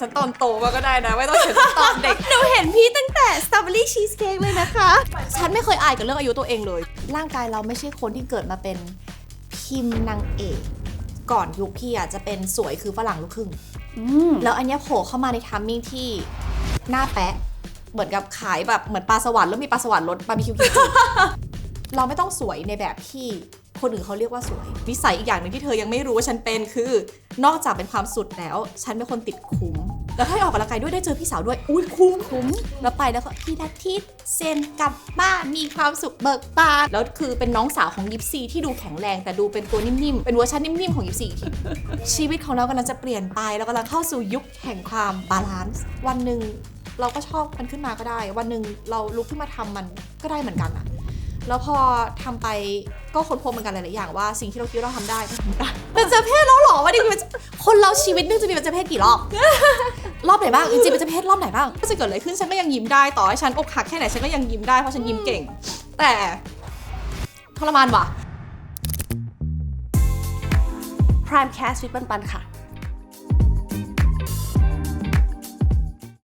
ฉันตอนโตมาก็ได้นะ ไม่ต้องเขียนฉันตอนเด็ก หนูเห็นพี่ตั้งแต่สตรอเบอรี่ชีสเค้กเลยนะคะ ฉันไม่เคยอายกับเรื่องอายุตัวเองเลย ร่างกายเราไม่ใช่คนที่เกิดมาเป็นพิมพ์นางเอก ก่อนยุคพี่อะจะเป็นสวยคือฝรั่งลูกครึ่ง อืมแล้วอันเนี้ยโผล่เข้ามาในทัมมิ่งที่หน้าแปะ เหมือนกับขายแบบเหมือนปลาสวรรค์แล้วมีปลาสวรรค์รสบาร์บีคิวกิมจิเราไม่ต้องสวยในแบบที่คนอื่นเขาเรียกว่าสวย นิสัยอีกอย่างหนึ่งที่เธอยังไม่รู้ว่าฉันเป็นคือนอกจากเป็นความสุดแล้ว ฉันเป็นคนติดคุ้ม แล้วถ้าออกกำลังกายด้วยได้เจอพี่สาวด้วย อุ้ยคุ้มคุ้ม แล้วไปแล้วก็พี่นัททิตเซนกลับบ้านมีความสุขเบิกบาน แล้วคือเป็นน้องสาวของยิปซีที่ดูแข็งแรงแต่ดูเป็นตัวนิ่มๆ เป็นเวอร์ชันนิ่มๆของยิปซีอีกทีชีวิตของเรากำลังจะเปลี่ยนไปเรากำลังเข้าสู่ยุคแห่งความบาลานซ์วันหนึ่งเราก็ชอบมันขึ้นมาก็ได้ วันหนึ่งเราลุกขึ้นมาทำมันก็ได้เหมือนกันอะ แล้วพอทำไปก็ค้นพบเหมือนกันหลายๆอย่างว่าสิ่งที่เราคิดเราทำได้มันทำได้เป็นเจอเพศแล้วหรอวันนี้มันจะคนเราชีวิตนึงจะมีเป็นเจอเพศกี่รอบรอบไหนบ้างจริงๆเป็นเจอเพศรอบไหนบ้างก็จะเกิดอะไรขึ้นฉันก็ยังยิ้มได้ต่อให้ฉันอกหักแค่ไหนฉันก็ยังยิ้มได้เพราะฉันยิ้มเก่ง แต่ทรมานว่ะ Prime Cast วิทปันปันค่ะ